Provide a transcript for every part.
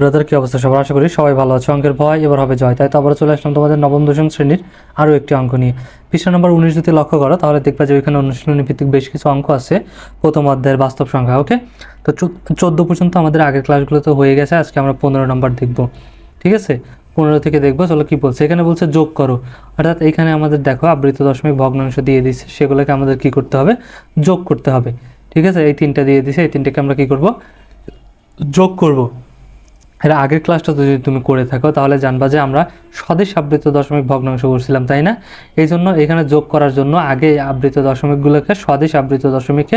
Brother, কি অবস্থা সবার? আশা করি সবাই ভালো আছে। অঙ্কের ভয় এবার হবে জয়। তাই তো আবার চলে আসলাম তোমাদের নবম দশম শ্রেণির আরও একটি অঙ্ক নিয়ে। পৃষ্ঠা নম্বর উনিশ যদি লক্ষ্য করো, তাহলে দেখবা যে ওইখানে অনুশীলনী ভিত্তিক বেশ কিছু অঙ্ক আছে। প্রথম অধ্যায়ের বাস্তব সংখ্যা, ওকে? তো চোদ্দ পর্যন্ত আমাদের আগের ক্লাসগুলো তো হয়ে গেছে। আজকে আমরা পনেরো নম্বর দেখব। ঠিক আছে? পনেরো থেকে দেখব, চলো কী বলছে? এখানে বলছে যোগ করো। অর্থাৎ এখানে আমাদের দেখো আবৃত দশমিক ভগ্নাংশ দিয়ে দিচ্ছে সেগুলোকে আমাদের কি করতে হবে? যোগ করতে হবে। ঠিক আছে? এই তিনটা দিয়ে দিছে এই তিনটাকে আমরা কি করব? যোগ করব। এর আগের ক্লাসটা যদি তুমি করে থাকো, তাহলে জানবা যে আমরা স্বদেশ আবৃত দশমিক ভগ্নাংশ করছিলাম তাই না? এই জন্য এখানে যোগ করার জন্য আগে আবৃত দশমিকগুলোকে স্বদেশ আবৃত দশমিকে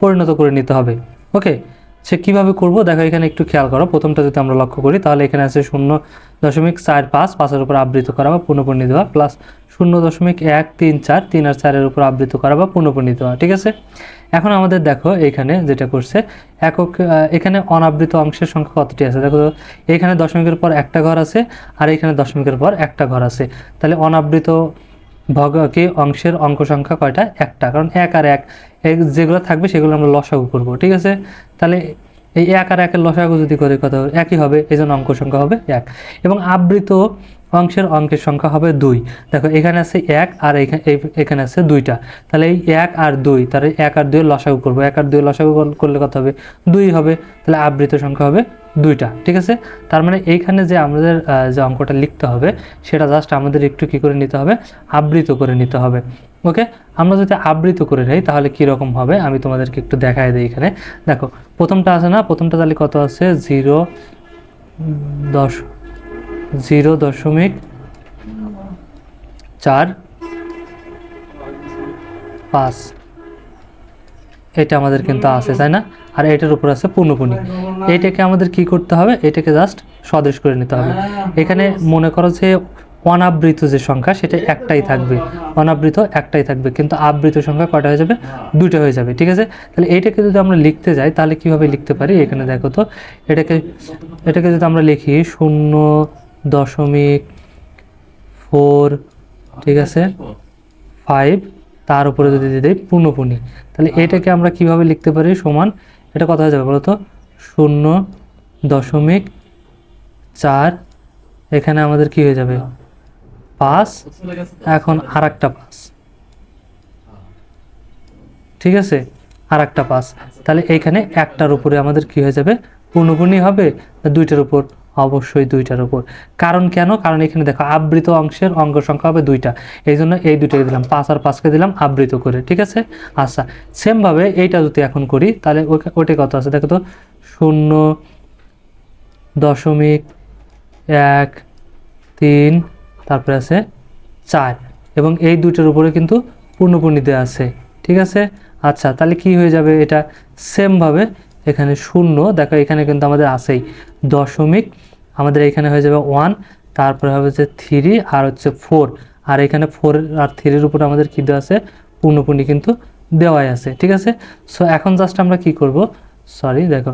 পরিণত করে নিতে হবে। ওকে সে কীভাবে করব? দেখো, এখানে একটু খেয়াল করো। প্রথমটা যদি আমরা লক্ষ্য করি, তাহলে এখানে আছে শূন্য দশমিক চার পাঁচ, পাঁচের উপর আবৃত করা বা পুনঃপূর্ণি দেওয়া প্লাস শূন্য দশমিক এক, তিন, চার, তিন আর চারের উপর আবৃত করা বা পুনঃপূর্ণি দেওয়া, ঠিক আছে? এখন আমাদের দেখো এখানে যেটা করছে, একক এখানে অনাবৃত অংশের সংখ্যা কতটি আছে? দেখো এখানে দশমিকের পর একটা ঘর আছে আর এখানে দশমিকের পর একটা ঘর আছে। তাহলে অনাবৃত ভগ কি অংশের অঙ্ক সংখ্যা কয়টা? একটা। কারণ এক আর এক যেগুলো থাকবে সেগুলো আমরা লসাগু করব, ঠিক আছে? তাহলে এই এক আর একের লসাগু যদি করে কথা একই হবে এই জন্য অঙ্ক সংখ্যা হবে এক। এবং আবৃত অংশের অঙ্কের সংখ্যা হবে দুই। দেখো, এখানে আছে এক আর এখানে আছে দুইটা। তাহলে এই এক আর দুই, তাহলে এক আর দুই লসাগু করব। এক আর দুই লসাগু কর- করলে কত হবে? দুই হবে। তাহলে আবৃত সংখ্যা হবে দুইটা, ঠিক আছে? তার মানে এইখানে যে আমাদের যে অঙ্কটা লিখতে হবে, সেটা জাস্ট আমাদের একটু কি করে নিতে হবে? আবৃত করে নিতে হবে। ওকে? আমরা যদি আবৃত করে নেই, তাহলে কি রকম হবে? আমি তোমাদেরকে একটু দেখাই দিই এখানে। দেখো, প্রথমটা আছে না? প্রথমটা তাহলে কত আছে? জিরো দশ। জিরো দশমিক চার পাঁচ। এটা আমাদের কিন্তু আছে, তাই না? আর এটার উপর আছে পূর্ণপূর্ণি এইটাকে আমাদের কি করতে হবে? এটাকে জাস্ট স্বদেশ করে নিতে হবে। এখানে মনে করো যে অনাবৃত যে সংখ্যা, সেটা একটাই থাকবে। অনাবৃত একটাই থাকবে, কিন্তু আবৃত সংখ্যা কয়টা হয়ে যাবে? দুইটা হয়ে যাবে, ঠিক আছে? তাহলে এইটাকে যদি আমরা লিখতে যাই, তাহলে কীভাবে লিখতে পারি? এখানে দেখো তো, এটাকে এটাকে যদি আমরা লিখি শূন্য দশমিক ফোর ঠিক আছে? ফাইভ তার উপরে যদি দিয়ে দিই পূর্ণপূর্ণি। তাহলে এটাকে আমরা কীভাবে লিখতে পারি সমান? এটা কথা হয়ে যাবে বলো তো শূন্য দশমিক চার এখানে আমাদের কি হয়ে যাবে? পাঁচ এখন আর একটা পাঁচ। ঠিক আছে? আর একটা পাঁচ। তাহলে এইখানে একটার উপরে আমাদের কি হয়ে যাবে? পূর্ণপূর্ণি হবে? দুইটার উপর? অবশ্যই দুইটার উপর। কারণ কেন? কারণ এখানে দেখো, আবৃত অংশের অঙ্ক সংখ্যা হবে দুইটা। এই জন্য এই দুইটাকে দিলাম, পাঁচ আর পাঁচকে দিলাম আবৃত করে, ঠিক আছে? আচ্ছা সেমভাবে এইটা যদি এখন করি, তাহলে ওইটা কত আছে? দেখো তো, শূন্য দশমিক এক তিন, তারপরে আছে চার। এবং এই দুইটার উপরে কিন্তু পূর্ণপূর্ণি দেওয়া আছে, ঠিক আছে? আচ্ছা তাহলে কি হয়ে যাবে এটা? সেমভাবে এখানে শূন্য। দেখো, এখানে কিন্তু আমাদের আছেই দশমিক। আমাদের এখানে হয়ে যাবে ওয়ান তারপরে হবে হচ্ছে থ্রি আর হচ্ছে ফোর আর এখানে ফোর আর থ্রির উপরে আমাদের কী দেওয়া আছে? পূর্ণপূর্ণি কিন্তু দেওয়াই আছে, ঠিক আছে? সো এখন জাস্ট আমরা কি করব? সরি দেখো।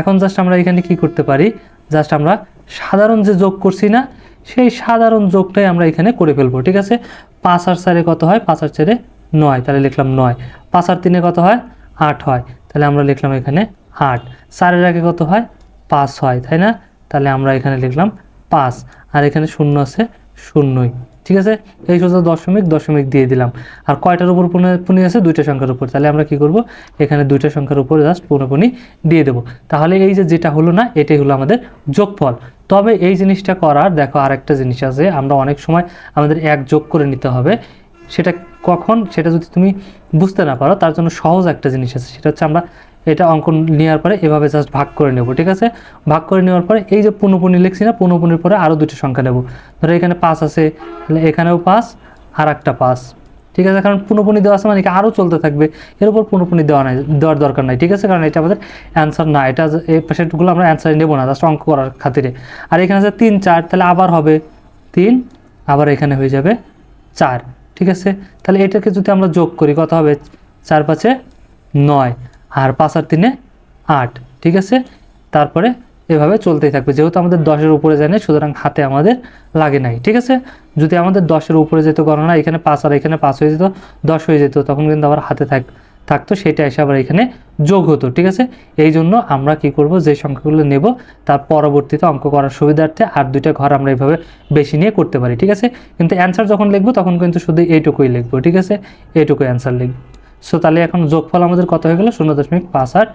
এখন জাস্ট আমরা এখানে কি করতে পারি? জাস্ট আমরা সাধারণ যে যোগ করছি না, সেই সাধারণ যোগটাই আমরা এখানে করে ফেলব, ঠিক আছে? পাঁচ আর চারে কত হয়? পাঁচ আর চারে নয়, তাহলে লিখলাম নয়। পাঁচ আর তিনে কত হয়? আট হয়। তাহলে আমরা লিখলাম এখানে আট। চারের আগে কত হয়? পাঁচ হয়, তাই না? তাহলে আমরা এখানে লিখলাম পাঁচ। আর এখানে শূন্য আছে শূন্যই। ঠিক আছে? এই সোজা দশমিক দশমিক দিয়ে দিলাম। আর কয়টার উপর পুনি আছে? দুইটা সংখ্যার উপর। তাহলে আমরা কি করব? এখানে দুইটা সংখ্যার উপর জাস্ট পুনঃপুনি দিয়ে দেবো। তাহলে এই যে যেটা হলো না, এটাই হলো আমাদের যোগফল। তবে এই জিনিসটা করার, দেখো আরেকটা জিনিস আছে, আমরা অনেক সময় আমাদের এক যোগ করে নিতে হবে। সেটা কখন? সেটা যদি তুমি বুঝতে না পারো, তার জন্য সহজ একটা জিনিস আছে। সেটা হচ্ছে আমরা এটা অঙ্কন নেওয়ার পরে এভাবে জাস্ট ভাগ করে নেব, ঠিক আছে? ভাগ করে নেওয়ার পরে এই যে পুনঃপুনি লিখছি না পুনঃপুনির পরে আরও দুটি সংখ্যা নেব। ধরো এখানে পাঁচ আছে, তাহলে এখানেও পাঁচ আর একটা পাঁচ। ঠিক আছে? কারণ পুনঃপুনি দেওয়া আছে মানে কি আরও চলতে থাকবে, এর উপর পুনঃপুনি দেওয়া নাই, দেওয়ার দরকার নাই, ঠিক আছে? কারণ এটা আমাদের অ্যান্সার না, এটা এই পেশেন্টগুলো আমরা অ্যান্সার নেব না জাস্ট অঙ্ক করার খাতিরে। আর এখানে আছে তিন, চার, তাহলে আবার হবে তিন, আবার এখানে হয়ে যাবে চার, ঠিক আছে? তাহলে এটাকে যদি আমরা যোগ করি, কত হবে? চার পাঁচে নয়। আর পাঁচ আর তিনে আট, ঠিক আছে? তারপরে এভাবে চলতেই থাকবে। যেহেতু আমাদের দশের উপরে যায় না সুতরাং হাতে আমাদের লাগে নাই, ঠিক আছে? যদি আমাদের দশের উপরে যেত গণনা, এখানে পাঁচ আর এখানে পাঁচ হয়ে যেত, দশ হয়ে যেত, তখন কিন্তু আবার হাতে থাক, থাকতো, সেটা এসে আবার এখানে যোগ হতো, ঠিক আছে? এই জন্য আমরা কি করব? যে সংখ্যাগুলো নেব, তার পরবর্তীতে অঙ্ক করার সুবিধার্থে আর দুইটা ঘর আমরা এইভাবে বেশি নিয়ে করতে পারি, ঠিক আছে? কিন্তু অ্যান্সার যখন লিখব, তখন কিন্তু শুধু এইটুকুই লিখব, ঠিক আছে? এইটুকু অ্যান্সার লিখব। সো তাহলে এখন যোগফল আমাদের কত হয়ে গেল? শূন্য দশমিক পাঁচ আট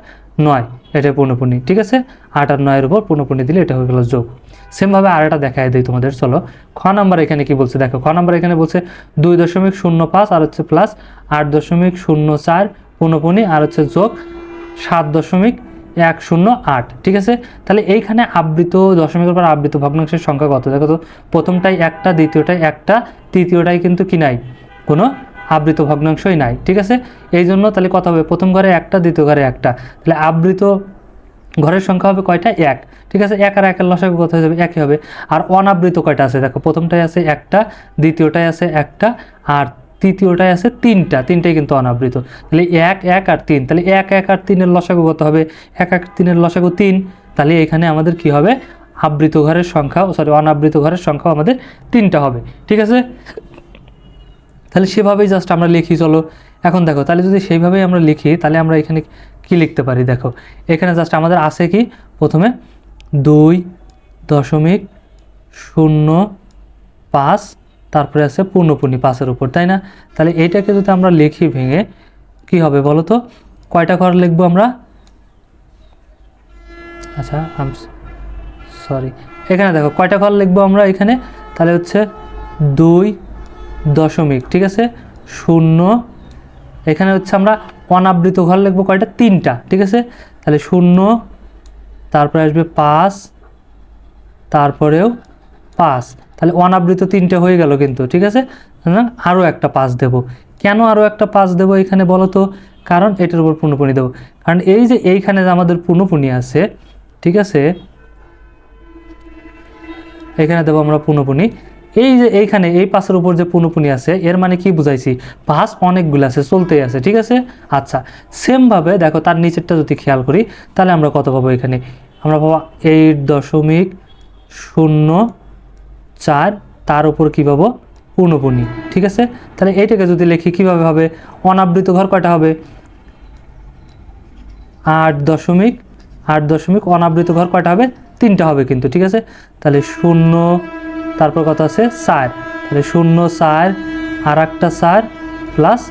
নয়। এটা পূর্ণপূর্ণি ঠিক আছে? আট আর নয়ের উপর পূর্ণপূর্ণি দিলে এটা হয়ে গেল যোগ। সেমভাবে আর একটা দেখায় দিই তোমাদের, চলো। খ নাম্বার এখানে কি বলছে? দেখো, খ নাম্বার এখানে বলছে দুই দশমিক শূন্য পাঁচ আর হচ্ছে প্লাস আট দশমিক শূন্য চার পূর্ণপূর্ণি আর হচ্ছে যোগ সাত দশমিক এক শূন্য আট, ঠিক আছে? তাহলে এইখানে আবৃত, দশমিকের পর আবৃত ভগ্নাংশের সংখ্যা কত? দেখো তো, প্রথমটাই একটা, দ্বিতীয়টাই একটা, তৃতীয়টাই কিন্তু কি নাই? কোনো আবৃত ভগ্নাংশই নাই, ঠিক আছে? এই জন্য তাহলে কত হবে প্রথম ঘরে একটা, দ্বিতীয় ঘরে একটা। তাহলে আবৃত ঘরের সংখ্যা হবে কয়টা? এক, ঠিক আছে? এক আর একের লসাগু কত হয়ে যাবে? একই হবে। আর অনাবৃত কয়টা আছে? দেখো, প্রথমটাই আছে একটা, দ্বিতীয়টাই আছে একটা, আর তৃতীয়টায় আছে তিনটা। তিনটাই কিন্তু অনাবৃত। তাহলে এক এক আর তিন। তাহলে এক এক আর তিনের লসাগু কত হবে? এক এক তিনের লসাগু তিন। তাহলে এখানে আমাদের কি হবে? আবৃত ঘরের সংখ্যা সরি অনাবৃত ঘরের সংখ্যা আমাদের তিনটা হবে। ঠিক আছে? তাহলে সেভাবেই জাস্ট আমরা লিখি, চলো। এখন দেখো, তাহলে যদি সেইভাবেই আমরা লিখি, তাহলে আমরা এখানে কি লিখতে পারি? দেখো, এখানে জাস্ট আমাদের আছে কি? প্রথমে দুই দশমিক শূন্য পাঁচ, তারপরে আছে পূর্ণপূর্ণি পাঁচের উপর, তাই না? তাহলে এইটাকে যদি আমরা লিখি ভেঙে, কি হবে বলো তো? কয়টা ঘর লিখব আমরা? আচ্ছা আম সরি এখানে দেখো, কয়টা ঘর লিখব আমরা এখানে? তাহলে হচ্ছে দুই দশমিক, ঠিক আছে? শূন্য। এখানে হচ্ছে আমরা অনাবৃত ঘর লিখব কয়টা? তিনটা, ঠিক আছে? তাহলে শূন্য, তারপরে আসবে পাঁচ, তারপরেও পাঁচ। তাহলে অনাবৃত তিনটে হয়ে গেল কিন্তু, ঠিক আছে? আরও একটা পাঁচ দেব। কেন আরও একটা পাঁচ দেবো এখানে বলো তো? কারণ এটার উপর পূর্ণপণি দেবো। কারণ এই যে এইখানে যে আমাদের পূর্ণপণি আছে, ঠিক আছে? এখানে দেবো আমরা পূর্ণপণি এই যে এইখানে, এই পাশের উপর যে পুনপুনি আছে, এর মানে কি বুঝাইছি? পাস অনেকগুলো আছে, চলতেই আছে, ঠিক আছে? আচ্ছা সেমভাবে দেখো তার নিচেরটা যদি খেয়াল করি, তাহলে আমরা কত পাবো এখানে? আমরা পাবো এইট দশমিক শূন্য চার, তার উপর কী পাবো? পূর্ণপূর্ণি ঠিক আছে? তাহলে এইটাকে যদি লিখি, কীভাবে হবে? অনাবৃত ঘর কয়টা হবে? আট দশমিক আট দশমিক অনাবৃত ঘর কয়টা হবে? তিনটা হবে কিন্তু, ঠিক আছে? তাহলে শূন্য তারপর কত আছে? চার। তাহলে শূন্য, চার আর একটা চার প্লাস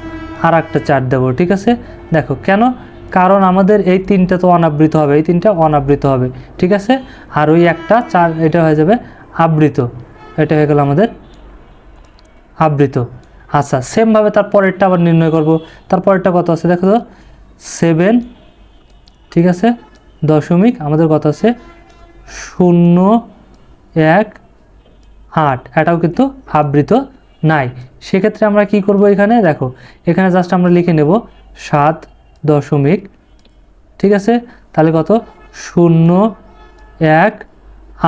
আর একটা চার দেবো, ঠিক আছে? দেখো, কেন? কারণ আমাদের এই তিনটা তো অনাবৃত হবে, এই তিনটা অনাবৃত হবে, ঠিক আছে? আর ওই একটা চার, এটা হয়ে যাবে আবৃত। এটা হয়ে গেল আমাদের আবৃত। আচ্ছা সেমভাবে তার পরেরটা আবার নির্ণয় করব। তার পরেরটা কত আছে দেখো তো? সেভেন ঠিক আছে? দশমিক, আমাদের কত আছে? শূন্য, এক আট এটাও কিন্তু আবৃত নাই। সেক্ষেত্রে আমরা কি করব এখানে? দেখো, এখানে জাস্ট আমরা লিখে নেব সাত দশমিক, ঠিক আছে? তাহলে কত? শূন্য এক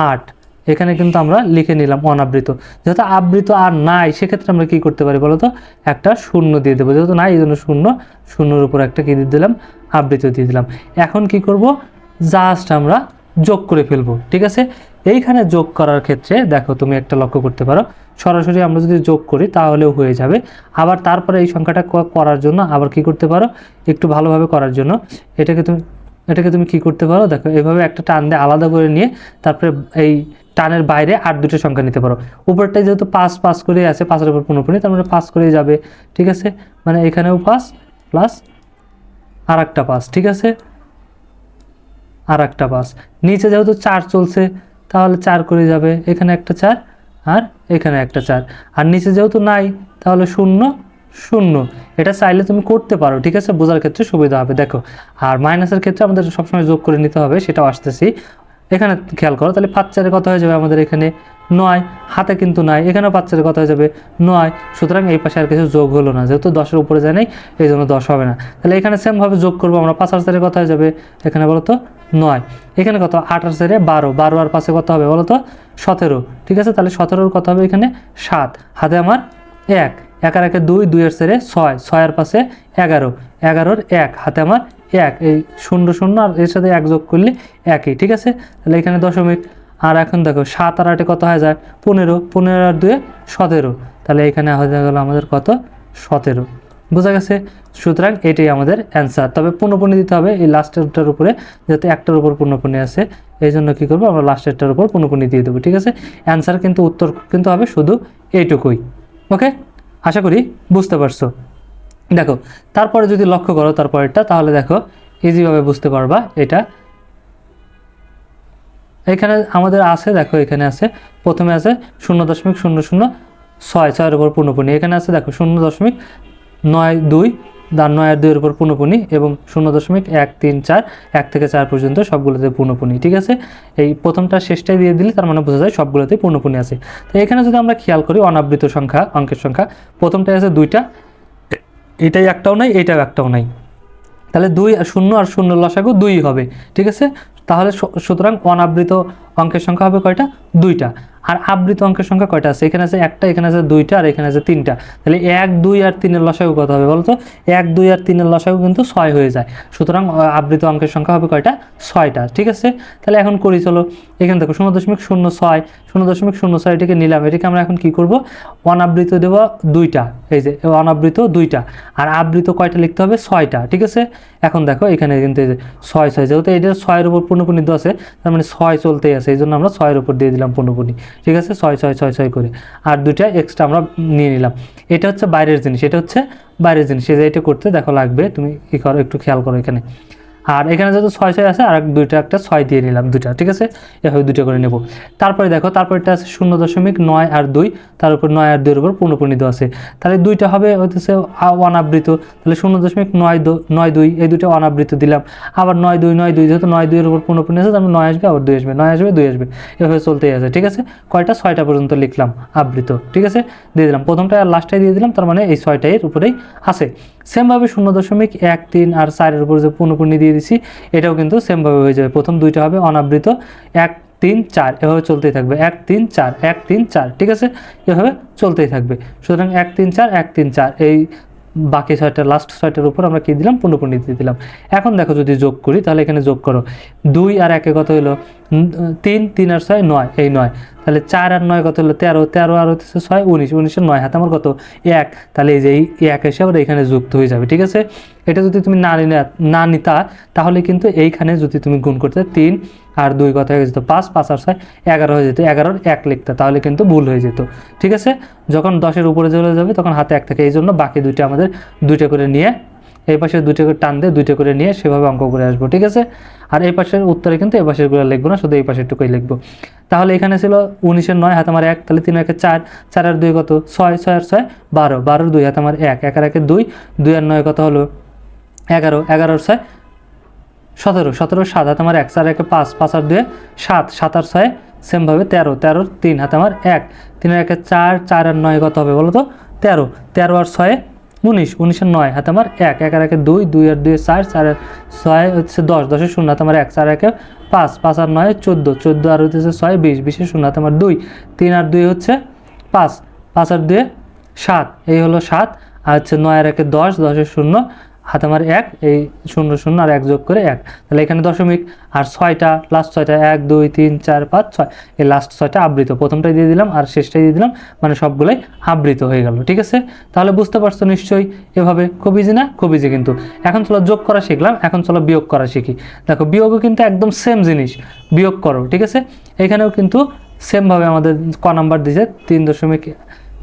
আট। এখানে কিন্তু আমরা লিখে নিলাম অনাবৃত। যেহেতু আবৃত আর নাই, সেক্ষেত্রে আমরা কি করতে পারি বলো তো একটা শূন্য দিয়ে দেবো। যেহেতু নাই, এই জন্য শূন্য, শূন্যর উপর একটা কি দিয়ে দিলাম? আবৃত দিয়ে দিলাম। এখন কি করব? জাস্ট আমরা যোগ করে ফেলব, ঠিক আছে? এইখানে যোগ করার ক্ষেত্রে দেখো তুমি একটা লক্ষ্য করতে পারো, সরাসরি আমরা যদি যোগ করি তাহলেও হয়ে যাবে। আবার তারপরে এই সংখ্যাটা করার জন্য আবার কি করতে পারো? একটু ভালোভাবে করার জন্য। এটাকে তুমি এটাকে তুমি কি করতে পারো? দেখো, এভাবে একটা টান দিয়ে আলাদা করে নিয়ে তারপরে এই টানের বাইরে আর দুটো সংখ্যা নিতে পারো। উপরটায় যেহেতু পাঁচ পাস করে আছে, পাঁচের উপর পুনঃপুনি তার মানে পাঁচ করেই যাবে, ঠিক আছে? মানে এখানেও পাস প্লাস আর একটা পাস ঠিক আছে? আর একটা পাঁচ নিচে যেহেতু চার চলছে, তাহলে চার করে যাবে। এখানে একটা চার আর এখানে একটা চার। আর নিচে যেহেতু নাই, তাহলে শূন্য শূন্য। এটা চাইলে তুমি করতে পারো, ঠিক আছে? বোঝার ক্ষেত্রে সুবিধা হবে। দেখো, আর মাইনাসের ক্ষেত্রে আমাদের সবসময় যোগ করে নিতে হবে, সেটাও আসতেছি। এখানে খেয়াল করো, তাহলে পাঁচ চারের কথা হয়ে যাবে আমাদের এখানে নয়, হাতে কিন্তু নাই, এখানেও পাঁচ চারের কথা হয়ে যাবে নয়। সুতরাং এই পাশে আর কিছু যোগ হলো না, যেহেতু দশের উপরে যায় নাই এই জন্য দশ হবে না। তাহলে এখানে সেমভাবে যোগ করব, আমরা পাঁচ হাজারের কথা হয়ে যাবে। এখানে বলো তো নয়। এখানে কত? আর চারে বারো। বারো আর পাশে কত হবে বলো তো সতেরো। ঠিক আছে? তাহলে সতেরোর কত হবে এখানে? সাত। হাতে আমার এক। এক আর একে দুই দুইয়ের সেরে ছয়। ছয়ের পাশে এগারো। এগারোর এক। হাতে আমার এক। এই শূন্য শূন্য আর এর সাথে এক যোগ করলে একই। ঠিক আছে? তাহলে এখানে দশমিক। আর এখন দেখো, সাত আর আটে কত হয়ে যায়? পনেরো। পনেরো আর দুয়ে সতেরো। তাহলে এখানে হয়ে গেল আমাদের কত? সতেরো। বোঝা গেছে। সুতরাং এটাই আমাদের অ্যান্সার তবে পূর্ণপণি দিতে হবে এই লাস্টেরটার উপরে যেহেতু একটার উপর পূর্ণপণি আছে এই জন্য কী করব, আমরা লাস্টেরটার উপর পূর্ণপণি দিয়ে দেবো, ঠিক আছে? অ্যান্সার কিন্তু উত্তর কিন্তু হবে শুধু এইটুকুই ওকে আশা করি বুঝতে পারছ। দেখো, তারপরে যদি লক্ষ্য করো তারপরেরটা, তাহলে দেখো ইজিভাবে বুঝতে পারবা এটা। এখানে আমাদের আছে, দেখো, এখানে আছে, প্রথমে আছে শূন্য দশমিক শূন্য শূন্য ছয়, ছয়ের উপর পূর্ণপণি। এখানে আছে, দেখো, শূন্য দশমিক নয় দুই দান নয় আর দুইয়ের উপর পূর্ণপণি এবং শূন্য দশমিক এক তিন চার, এক থেকে চার পর্যন্ত সবগুলোতে পূর্ণপণি, ঠিক আছে? এই প্রথমটা শেষটাই দিয়ে দিলে তার মানে বোঝা যায় সবগুলোতেই পূর্ণপণি আছে। তো এখানে যদি আমরা খেয়াল করি অনাবৃত সংখ্যা, অঙ্কের সংখ্যা, প্রথমটায় আছে দুইটা, এটাই একটাও নাই, এটাও একটাও নাই। তাহলে দুই শূন্য আর শূন্য লসাগু দুই হবে, ঠিক আছে? তাহলে সুতরাং অনাবৃত অঙ্কের সংখ্যা হবে কয়টা? দুইটা। আর আবৃত অঙ্কের সংখ্যা কয়টা আছে? এখানে আছে একটা, এখানে আছে দুইটা, আর এখানে আছে তিনটা। তাহলে এক, দুই, আর তিনের লসাগু কত হবে বলতো? এক, দুই, আর তিনের লসাগু কিন্তু ছয় হয়ে যায়। সুতরাং আবৃত অঙ্কের সংখ্যা হবে কয়টা? ছয়টা, ঠিক আছে? তাহলে এখন করি, চলো। এখানে দেখো, শূন্য দশমিক শূন্য ছয়, শূন্য দশমিক শূন্য ছয়, এটাকে নিলাম। এটাকে আমরা এখন কি করব? অনাবৃত দেব দুইটা, এই যে অনাবৃত দুইটা। আর আবৃত কয়টা লিখতে হবে? ছয়টা, ঠিক আছে? এখন দেখো, এখানে কিন্তু এই যে ছয় ছয়, যেহেতু এটা ছয়ের উপর পূর্ণপণি দেওয়া আছে, তার মানে ছয় চলতেই আছে, এই জন্য আমরা ছয়ের উপর দিয়ে দিলাম পূর্ণপণি। ঠিক আছে? ছয় ছয় ছয় ছয় করে। আর দুটা এক্সট্রা আমরা নিয়ে নিলাম। এটা হচ্ছে বাইরের জিনিস, এটা হচ্ছে বাইরের জিনিস। এটা করতে দেখো লাগবে, তুমি কি করো, একটু খেয়াল করো এখানে। আর এখানে যেহেতু ছয় ছয় আছে, আর দুইটা, একটা ছয় দিয়ে নিলাম দুইটা, ঠিক আছে? এভাবে দুইটা করে নেব। তারপরে দেখো, তারপরটা আছে শূন্য দশমিক নয় আর দুই, তার উপর নয় আর দুইয়ের উপর পূর্ণপণি দেওয়া আছে। তাহলে দুইটা হবে হচ্ছে অনাবৃত। তাহলে শূন্য দশমিক নয় নয় দুই, এই দুইটা অনাবৃত দিলাম। আবার নয় দুই নয় দুই, যেহেতু নয় দুইয়ের উপর পূর্ণপণি আছে তারপর নয় আসবে, আবার দুই আসবে, নয় আসবে, দুই আসবে। এভাবে চলতেই আছে, ঠিক আছে? কয়টা? ছয়টা পর্যন্ত লিখলাম, আবৃত, ঠিক আছে? দিয়ে দিলাম। প্রথমটা আর লাস্টটাই দিয়ে দিলাম, তার মানে এই ছয়টার উপরেই আছে। সেমভাবে শূন্য দশমিক এক তিন আর চারের উপর যে পূর্ণপূর্ণি দিয়ে দিছি, এটাও কিন্তু সেমভাবে হয়ে যাবে। প্রথম দুইটা হবে অনাবৃত। এক তিন চার, এভাবে চলতেই থাকবে। এক তিন চার, এক তিন চার, ঠিক আছে? এভাবে চলতেই থাকবে। সুতরাং এক তিন চার, এক তিন চার, এই বাকি ছয়টা লাস্ট ছয়টার উপর আমরা কী দিলাম? পূর্ণপণ্ডিত দিলাম। এখন দেখো যদি যোগ করি, তাহলে এখানে যোগ করো। দুই আর একে কত হলো? তিন তিন আর ছয়, নয়, এই নয়। তাহলে চার আর নয় কত হলো? তেরো তেরো আর হচ্ছে ছয়, উনিশ, উনিশের নয়, হাতে আমার কত? এক। তাহলে এই যে এই এক আবার এখানে যুক্ত হয়ে যাবে, ঠিক আছে? এটা যদি তুমি না নিলে, না নিতা, তাহলে কিন্তু এইখানে যদি তুমি গুণ করতে তিন আর দুই কথা হয়ে যেত? পাঁচ পাঁচ আর ছয়, এগারো হয়ে যেত। এগারোর এক লিখতে, তাহলে কিন্তু ভুল হয়ে যেত। ঠিক আছে? যখন দশের উপরে চলে যাবে, তখন হাতে এক থাকে। এই জন্য বাকি দুইটা আমাদের দুইটা করে নিয়ে, এই পাশে দুইটা করে টান দিয়ে দুইটা করে নিয়ে সেভাবে অঙ্ক করে আসব। ঠিক আছে? আর এই পাশের উত্তরে কিন্তু এই পাশেরগুলো লিখব না, শুধু এই পাশেরটুকুই লিখব। তাহলে এখানে ছিল উনিশের নয়, হাত আমার এক, তাহলে তিন একে চার চার আর দুই কত? ছয় ছয় আর ছয়, বারো। বারোর দুই, হাত আমার এক। এক আর একে দুই দুই আর নয় কত হলো? এগারো, এগারোর ছয়, সতেরো সতেরো, সাত, হাতে আমার এক, চার, একে পাঁচ পাঁচ আর দুয়ে সাত সাত আর ছয় সেমভাবে তেরো তেরোর তিন, হাতে আমার এক তিনের একে চার চার আর নয় কত হবে বলো তো? তেরো তেরো আর ছয়ে, উনিশ উনিশের নয়, হাতে আমার এক এক আর একে দুই দুই আর দুই চার চার ছয় হচ্ছে দশ দশের শূন্য, হাতে আমার এক, চার একে পাঁচ পাঁচ আর নয় চোদ্দ চোদ্দ আর হচ্ছে ছয়, বিশ বিশের শূন্য, হাতে আমার দুই, তিন আর দুই হচ্ছে পাঁচ পাঁচ আর দুয়ে সাত, এই হলো সাত, আর হচ্ছে নয় আর একে দশ দশের শূন্য হাত আমার এক, এই শূন্য শূন্য আর এক যোগ করে এক। তাহলে এখানে দশমিক, আর ছয়টা লাস্ট ছয়টা, এক, দুই, তিন, চার, পাঁচ, ছয়। এই লাস্ট ছয়টা আবৃত। প্রথমটাই দিয়ে দিলাম আর শেষটাই দিয়ে দিলাম মানে সবগুলোই আবৃত হয়ে গেল, ঠিক আছে? তাহলে বুঝতে পারছ নিশ্চয়ই, এভাবে খুব ইজি না? খুব ইজি কিন্তু। এখন চলো যোগ করা শিখলাম, এখন চলো বিয়োগ করা শিখি। দেখো, বিয়োগও কিন্তু একদম সেম জিনিস, বিয়োগ করো, ঠিক আছে? এখানেও কিন্তু সেমভাবে আমাদের ক নাম্বার দিয়েছে, তিন দশমিক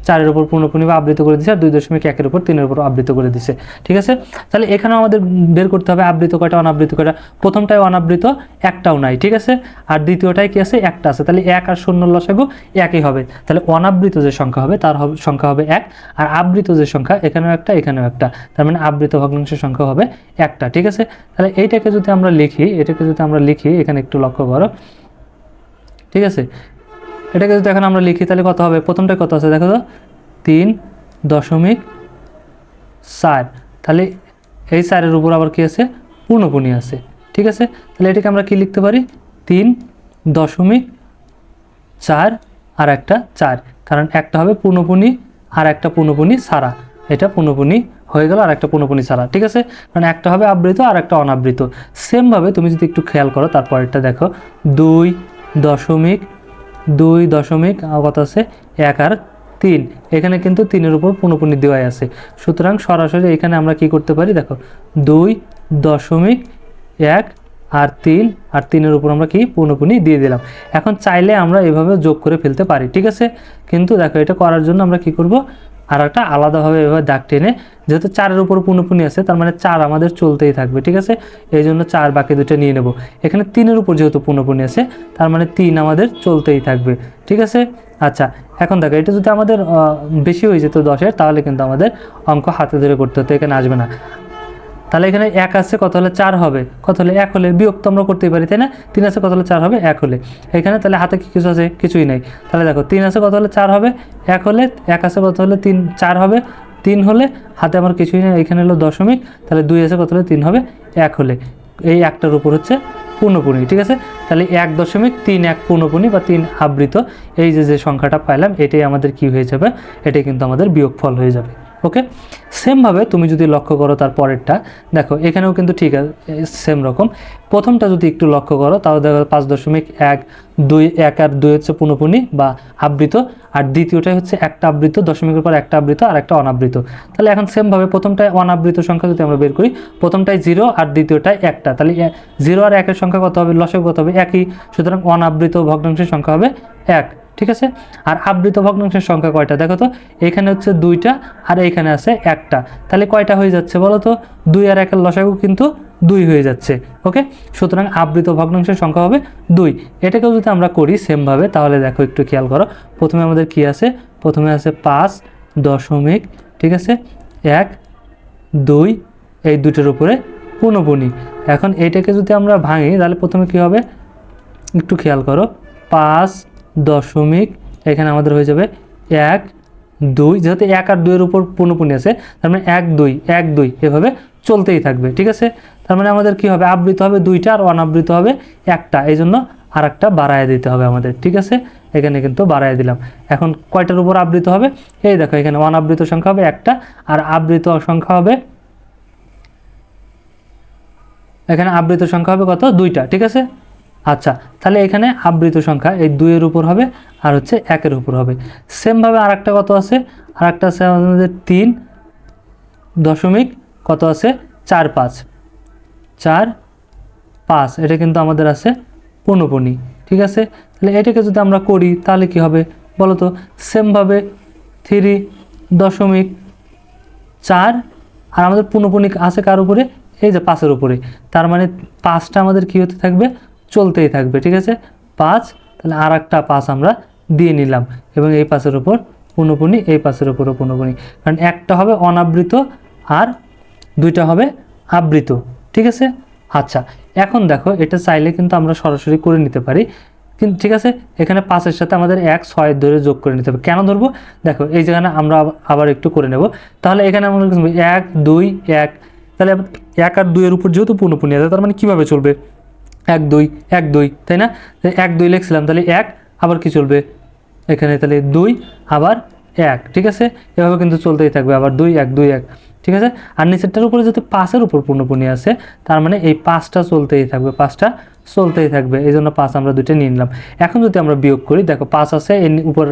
চারের উপর পূর্ণপূর্ণ বা আবৃত করে দিচ্ছে আর দুই দশমিক একের উপর তিনের উপর আবৃত করে দিচ্ছে ঠিক আছে? তাহলে এখানেও আমাদের বের করতে হবে আবৃত কয়টা, অনাবৃত কয়টা? প্রথমটাই অনাবৃত একটাও নাই, ঠিক আছে? আর দ্বিতীয়টাই কি আছে? একটা আছে। তাহলে এক আর শূন্য লসাগু একই হবে। তাহলে অনাবৃত যে সংখ্যা হবে, তার হবে সংখ্যা হবে এক, আর আবৃত যে সংখ্যা, এখানেও একটা এখানেও একটা। তার মানে আবৃত ভগ্নাংশের সংখ্যা হবে একটা, ঠিক আছে? তাহলে এইটাকে যদি আমরা লিখি, এটাকে যদি আমরা লিখি, এখানে একটু লক্ষ্য করো, ঠিক আছে? এটাকে যদি এখন আমরা লিখি, তাহলে কত হবে? প্রথমটা কত আছে? দেখো তো। তিন দশমিক চার। তাহলে এই চারের উপর আবার কি আছে? পূর্ণপূর্ণি আছে। ঠিক আছে? তাহলে এটাকে আমরা কি লিখতে পারি? তিন দশমিক চার আর একটা চার। কারণ একটা হবে পূর্ণপূর্ণি আর একটা পূর্ণপূর্ণি ছাড়া। এটা পূর্ণপূর্ণি হয়ে গেল আর একটা পূর্ণপূর্ণি ছাড়া। ঠিক আছে? কারণ একটা হবে আবৃত আর একটা অনাবৃত। সেমভাবে তুমি যদি একটু খেয়াল করো, তারপরেরটা দেখো। দুই দশমিক দুই দশমিক কত আছে এক আর তিন। এখানে কিন্তু তিনের উপর পুনপুনি দেওয়াই আছে। সুতরাং সরাসরি এখানে আমরা কি করতে পারি? দেখো, দুই দশমিক এক আর তিন, আর তিনের উপর আমরা কি পুনপুনি দিয়ে দিলাম। এখন চাইলে আমরা এভাবে যোগ করে ফেলতে পারি, ঠিক আছে? কিন্তু দেখো, এটা করার জন্য আমরা কি করব? আর একটা আলাদাভাবে এভাবে দাগ টেনে যেহেতু চারের উপর পুনপুনি আছে, তার মানে চার আমাদের চলতেই থাকবে, ঠিক আছে? এই জন্য চার বাকি দুটো নিয়ে নেব। এখানে তিনের উপর যেহেতু পুনপুনি আছে, তার মানে তিন আমাদের চলতেই থাকবে, ঠিক আছে? আচ্ছা এখন দেখো, এটা যদি আমাদের বেশি হয়ে যেত দশের, তাহলে কিন্তু আমাদের অঙ্ক হাতে ধরে করতে হতো, এখানে আসবে না। তাহলে এখানে এক আছে, কত হলে চার হবে? কত হলে এক হলে? বিয়োগ তো আমরা করতেই পারি, তাই না? তিন আছে, কত হলে চার হবে? এক হলে। এখানে তাহলে হাতে কি কিছু আছে? কিছুই নেই। তাহলে দেখো, তিন আছে, কত হলে চার হবে? এক হলে, এক আছে, কত হলে তিন, চার হবে? তিন হলে হাতে আমার কিছুই নেই, এখানে হলো দশমিক। তাহলে দুই আছে, কত হলে তিন হবে? এক হলে। এই একটার উপর হচ্ছে পূর্ণপুনি, ঠিক আছে? তাহলে এক দশমিক তিন এক পূর্ণপুনি বা তিন আবৃত। এই যে যে সংখ্যাটা পাইলাম, এটাই আমাদের কি হয়ে যাবে? এটাই কিন্তু আমাদের বিয়োগফল হয়ে যাবে। ওকে সেমভাবে তুমি যদি লক্ষ্য করো তার পরেরটা, দেখো, এখানেও কিন্তু ঠিক আছে সেম রকম। প্রথমটা যদি একটু লক্ষ্য করো, তাহলে দেখো পাঁচ দশমিক এক, দুই, এক আর দুই হচ্ছে পুনপুনি বা আবৃত, আর দ্বিতীয়টাই হচ্ছে একটা আবৃত, দশমিকের পর একটা আবৃত আর একটা অনাবৃত। তাহলে এখন সেমভাবে প্রথমটায় অনাবৃত সংখ্যা যদি আমরা বের করি, প্রথমটায় জিরো আর দ্বিতীয়টায় একটা, তাহলে জিরো আর একের সংখ্যা কত হবে? লসক কত হবে? একই। সুতরাং অনাবৃত ভগ্নাংশের সংখ্যা হবে এক। ঠিক আছে? আর আবৃত ভগ্নাংশের সংখ্যা কয়টা? দেখো তো, এখানে হচ্ছে দুইটা আর এখানে আছে একটা। তাহলে কয়টা হয়ে যাচ্ছে বলো তো? দুই আর একের লসাগু কিন্তু দুই হয়ে যাচ্ছে, ওকে? সুতরাং আবৃত ভগ্নাংশের সংখ্যা হবে দুই। এটাকেও যদি আমরা করি সেমভাবে, তাহলে দেখো একটু খেয়াল করো। প্রথমে আমাদের কি আছে? প্রথমে আছে পাঁচ দশমিক, ঠিক আছে? এক, দুই, এই দুটোর উপরে পুনপুনি এখন এইটাকে যদি আমরা ভাঙি, তাহলে প্রথমে কি হবে? একটু খেয়াল করো, পাঁচ দশমিক, এখানে আমাদের হয়ে যাবে এক, দুই, যেহেতু এক আর দুইয়ের উপর পুনপুনি আছে, তার মানে এক, দুই এক, দুই, এভাবে চলতেই থাকবে, ঠিক আছে? তার মানে আমাদের কি হবে? আবৃত হবে দুইটা আর অনাবৃত হবে একটা এই জন্য আর একটা বাড়ায় দিতে হবে আমাদের, ঠিক আছে? এখানে কিন্তু বাড়ায় দিলাম। এখন কয়টার উপর আবৃত হবে? এই দেখো, এখানে অনাবৃত সংখ্যা হবে একটা, আর আবৃত সংখ্যা হবে, এখানে আবৃত সংখ্যা হবে কত? দুইটা, ঠিক আছে? আচ্ছা তাহলে এখানে আবৃত সংখ্যা এই দুইয়ের উপর হবে আর হচ্ছে একের উপর হবে। সেমভাবে আর একটা কত আছে? আর একটা আছে আমাদের তিন দশমিক কত আছে? চার পাঁচ। চার পাঁচ, এটা কিন্তু আমাদের আছে পূর্ণপণি ঠিক আছে? তাহলে এটাকে যদি আমরা করি, তাহলে কি হবে বলো তো সেমভাবে থ্রি দশমিক চার, আর আমাদের পূর্ণপণিক আছে কার উপরে? এই যে পাঁচের উপরে। তার মানে পাঁচটা আমাদের কি হতে থাকবে? চলতেই থাকবে, ঠিক আছে? পাঁচ, তাহলে আর একটা পাঁচ আমরা দিয়ে নিলাম। এবং এই পাশের উপর পুনপুনি এই পাশের উপরও পুনপুনি কারণ একটা হবে অনাবৃত আর দুইটা হবে আবৃত, ঠিক আছে? আচ্ছা এখন দেখো, এটা চাইলে কিন্তু আমরা সরাসরি করে নিতে পারি। কিন্তু ঠিক আছে, এখানে পাঁচের সাথে আমাদের এক ছয় ধরে যোগ করে নিতে হবে। কেন ধরবো? দেখো, এই যেখানে আমরা আব- আবার একটু করে নেব। তাহলে এখানে আমরা এক, দুই, এক। তাহলে এক আর দুইয়ের উপর যেহেতু পূর্ণপূর্ণ আছে, তার মানে কীভাবে চলবে? এক দুই এক দুই, তাই না? এক দুই লিখছিলাম, তাহলে এক, আবার কি চলবে? এখানে তাহলে দুই, আবার এক, ঠিক আছে? এভাবে কিন্তু চলতেই থাকবে, আবার দুই, এক দুই, এক, ঠিক আছে? আর নিচেরটার উপরে যদি পাঁচের উপর পূর্ণপূর্ণি আছে, তার মানে এই পাঁচটা চলতেই থাকবে, পাঁচটা চলতেই থাকবে, এই জন্য পাঁচ আমরা দুইটা নিয়ে নিলাম। এখন যদি আমরা বিয়োগ করি, দেখো পাঁচ আছে, এর উপর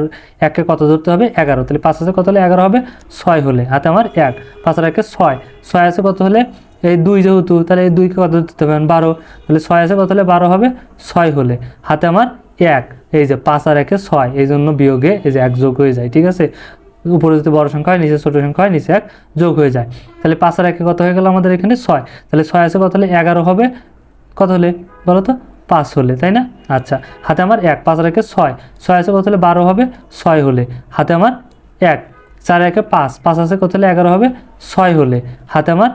একে কত ধরতে হবে? এগারো, তাহলে পাঁচ আছে কত হলে? এগারো হবে, ছয় হলে, হাতে আমার এক পাঁচ আর একে ছয় ছয় আছে কত হলে? এই দুই যেহেতু, তাহলে এই দুইকে কত দিতে পারেন বারো। তাহলে ছয় আছে, কত হলে? বারো হবে, ছয় হলে। হাতে আমার এক। এই যে পাঁচ আর একে ছয়, এই জন্য বিয়োগে এই যে এক যোগ হয়ে যায়, ঠিক আছে? উপরে যদি বড় সংখ্যা হয়, নিচে ছোট সংখ্যা হয়, নিচে এক যোগ হয়ে যায়। তাহলে পাঁচ আর একে কত হয়ে গেল আমাদের এখানে? ছয়। তাহলে ছয় আছে, কত হলে? এগারো হবে। কত হলে? বলো তো? পাঁচ হলে, তাই না? আচ্ছা হাতে আমার এক, পাঁচ আর একে ছয়। ছয় আছে, কত হলে? বারো হবে, ছয় হলে। হাতে আমার এক। চার একে পাঁচ পাঁচ আছে, কত হলে? এগারো হবে, ছয় হলে। হাতে আমার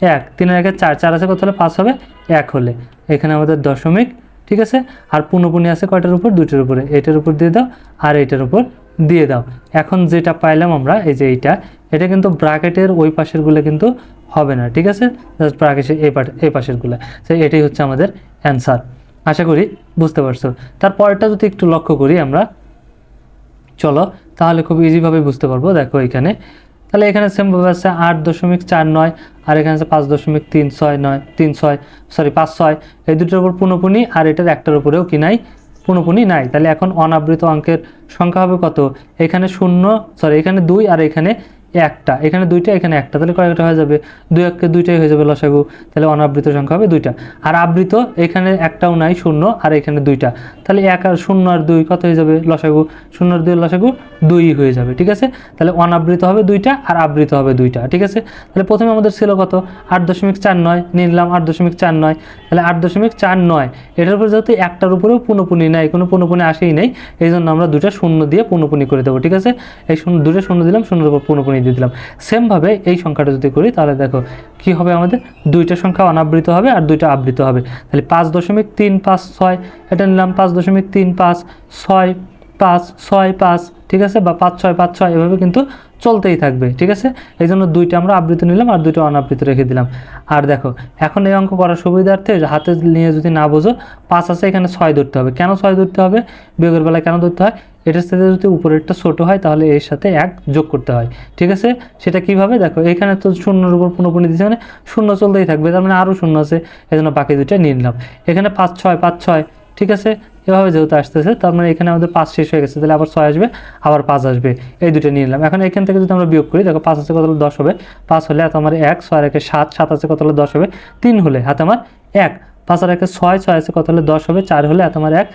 এক। তিনের একে চার চার আছে কত হলে? পাঁচ হবে। এক হলে। এখানে আমাদের দশমিক, ঠিক আছে? আর পুনপুনি আছে কয়টার উপর? দুটোর উপরে। এটার উপর দিয়ে দাও আর এইটার উপর দিয়ে দাও। এখন যেটা পাইলাম আমরা, এই যে এইটা, এটা কিন্তু ব্রাকেটের ওই পাশেরগুলো কিন্তু হবে না, ঠিক আছে? জাস্ট ব্রাকেটের এই পাশ এই পাশেরগুলো। তো এটাই হচ্ছে আমাদের অ্যান্সার আশা করি বুঝতে পারছ। তারপরটা যদি একটু লক্ষ্য করি আমরা, চলো, তাহলে খুব ইজিভাবে বুঝতে পারব। দেখো এখানে তাহলে এখানে সেমভাবে আছে আট দশমিক চার নয়, আর এখানে আছে পাঁচ দশমিক তিন ছয় নয়, তিন ছয় সরি পাঁচ ছয়। এই দুটোর উপর পুনপুনি, আর এটার একটার উপরেও কি নাই? পুনপুনি নাই। তাহলে এখন অনাবৃত অঙ্কের সংখ্যা হবে কত? এখানে শূন্য সরি এখানে দুই, আর এখানে একটা। এখানে দুইটা, এখানে একটা। তাহলে কয়েকটা হয়ে যাবে? দুই এককে দুইটাই হয়ে যাবে লসাগু। তাহলে অনাবৃত সংখ্যা হবে দুইটা। আর আবৃত, এখানে একটাও নাই, শূন্য, আর এখানে দুইটা। তাহলে এক আর শূন্য আর দুই কত হয়ে যাবে লসাগু? শূন্য আর দুই লসাগু দুই হয়ে যাবে, ঠিক আছে? তাহলে অনাবৃত হবে দুইটা আর আবৃত হবে দুইটা, ঠিক আছে? তাহলে প্রথমে আমাদের ছিল কত? আট দশমিক চার নয় নিলাম আট দশমিক চার নয়। তাহলে আট দশমিক চার নয়, এটার উপরে যেহেতু একটার উপরেও পুনপুনি নাই, কোনো পুনপুনি আসেই নেই এই জন্য আমরা দুটা শূন্য দিয়ে পুনপুনি করে দেবো, ঠিক আছে? এই শূন্য দুটো শূন্য দিলাম, শূন্যের উপর পুনপুনি দিয়ে দিলাম। সেমভাবে এই সংখ্যাটা যদি করি, তাহলে দেখো কি হবে আমাদের? দুইটা সংখ্যা অনাবৃত হবে আর দুইটা আবৃত হবে। তাহলে পাঁচ দশমিক তিন পাঁচ ছয়, এটা নিলাম পাঁচ দশমিক তিন পাঁচ ছয় পাঁচ, ছয়, পাঁচ, ঠিক আছে? বা পাঁচ, ছয় পাঁচ, ছয় এভাবে কিন্তু চলতেই থাকবে, ঠিক আছে? এই জন্য দুইটা আমরা আবৃত নিলাম আর দুইটা অনাবৃত রেখে দিলাম। আর দেখো, এখন এই অঙ্ক করার সুবিধার্থে হাতে নিয়ে যদি না বোঝো, পাঁচ আছে, এখানে ছয় ধরতে হবে। কেন ছয় ধরতে হবে? বিয়োগের বেলায় কেন ধরতে হয়? এটার সাথে যদি উপরেরটা ছোট হয়, তাহলে এর সাথে এক যোগ করতে হয়, ঠিক আছে? সেটা কীভাবে? দেখো, এখানে তো শূন্যর উপর পুনঃপুনি দিচ্ছে মানে শূন্য চলতেই থাকবে, তার মানে আরও শূন্য আছে, এই জন্য বাকি দুইটা নিয়ে নিলাম। এখানে পাঁচ, ছয় পাঁচ, ছয় ঠিক আছে? এভাবে যেহেতু আসতেছে, তার মানে এখানে আমাদের পাঁচ শেষ হয়ে গেছে, তাহলে আবার ছয় আসবে, আবার পাঁচ আসবে। এই দুটো নিয়ে নিলাম। এখন এখান থেকে যদি আমরা বিয়োগ করি, দেখো পাঁচ আছে কত হলে দশ হবে। পাঁচ হলে হাতে আমার এক, ছয় রেখে সাত সাত আছে কত হলে দশ হবে। তিন হলে হাতে আমার এক। পাঁচ আর একে ছয় ছয় আছে কত হলে দশ হবে। চার হলে হাতে আমার এক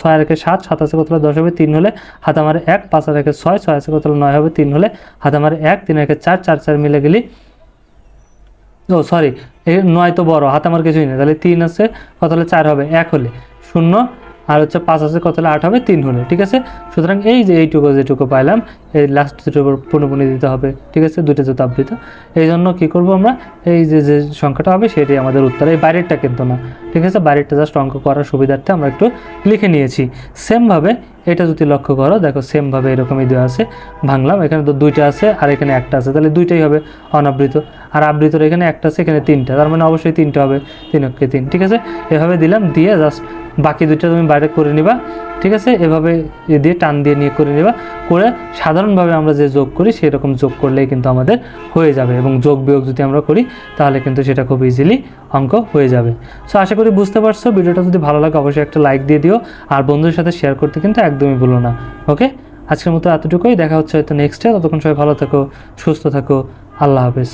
ছয় আর একে সাত সাত আছে কত হলে দশ হবে। তিন হলে হাতে আমার এক, পাঁচ আর একে ছয় ছয় আছে কত হলে নয় হবে। তিন হলে হাতে আমার এক, তিন একে চার চার চার মিলে গেলি, ও সরি নয় তো বড়, হাতে আমার কিছুই নেই। তাহলে তিন আছে, কত হলে চার হবে? এক হলে। শূন্য, আর হচ্ছে পাঁচ আছে, কত হলে? আট হবে, তিন হলে, ঠিক আছে? সুতরাং এই যে এইটুকু, যেটুকু পাইলাম, এই লাস্ট দুটোর পুনঃপুনি দিতে হবে, ঠিক আছে? দুটো যেহেতু আবৃত এই জন্য কী করব আমরা? এই যে যে সংখ্যাটা হবে, সেটাই আমাদের উত্তর। এই বাইরেরটা কিন্তু না, ঠিক আছে? বাইরেরটা জাস্ট অঙ্ক করার সুবিধার্থে আমরা একটু লিখে নিয়েছি। সেমভাবে এটা যদি লক্ষ্য করো, দেখো সেমভাবে এরকমই দেওয়া আছে, ভাঙলাম। এখানে তো দুইটা আছে, আর এখানে একটা আছে, তাহলে দুইটাই হবে অনাবৃত। আর আবৃতর এখানে একটা আছে, এখানে তিনটা। তার মানে অবশ্যই তিনটা হবে, তিন অক্ষে তিন, ঠিক আছে? এভাবে দিলাম, দিয়ে জাস্ট বাকি দুইটা তুমি বাইরে করে নিবা, ঠিক আছে? এভাবে দিয়ে টান দিয়ে নিয়ে করে নিবা। করে সাধারণভাবে আমরা যে যোগ করি, সেরকম যোগ করলেই কিন্তু আমাদের হয়ে যাবে এবং যোগ বিয়োগ যদি আমরা করি, তাহলে কিন্তু সেটা খুব ইজিলি অঙ্ক হয়ে যাবে। সো আশা করি বুঝতে পারছ, ভিডিওটা যদি ভালো লাগে অবশ্যই একটা লাইক দিয়ে দিও, আর বন্ধুদের সাথে শেয়ার করতে কিন্তু একদমই ভুলো না ওকে আজকের মতো এতটুকুই, দেখা হচ্ছে হয়তো নেক্সটে ততক্ষণ সবাই ভালো থাকো, সুস্থ থাকো, আল্লাহ হাফেজ।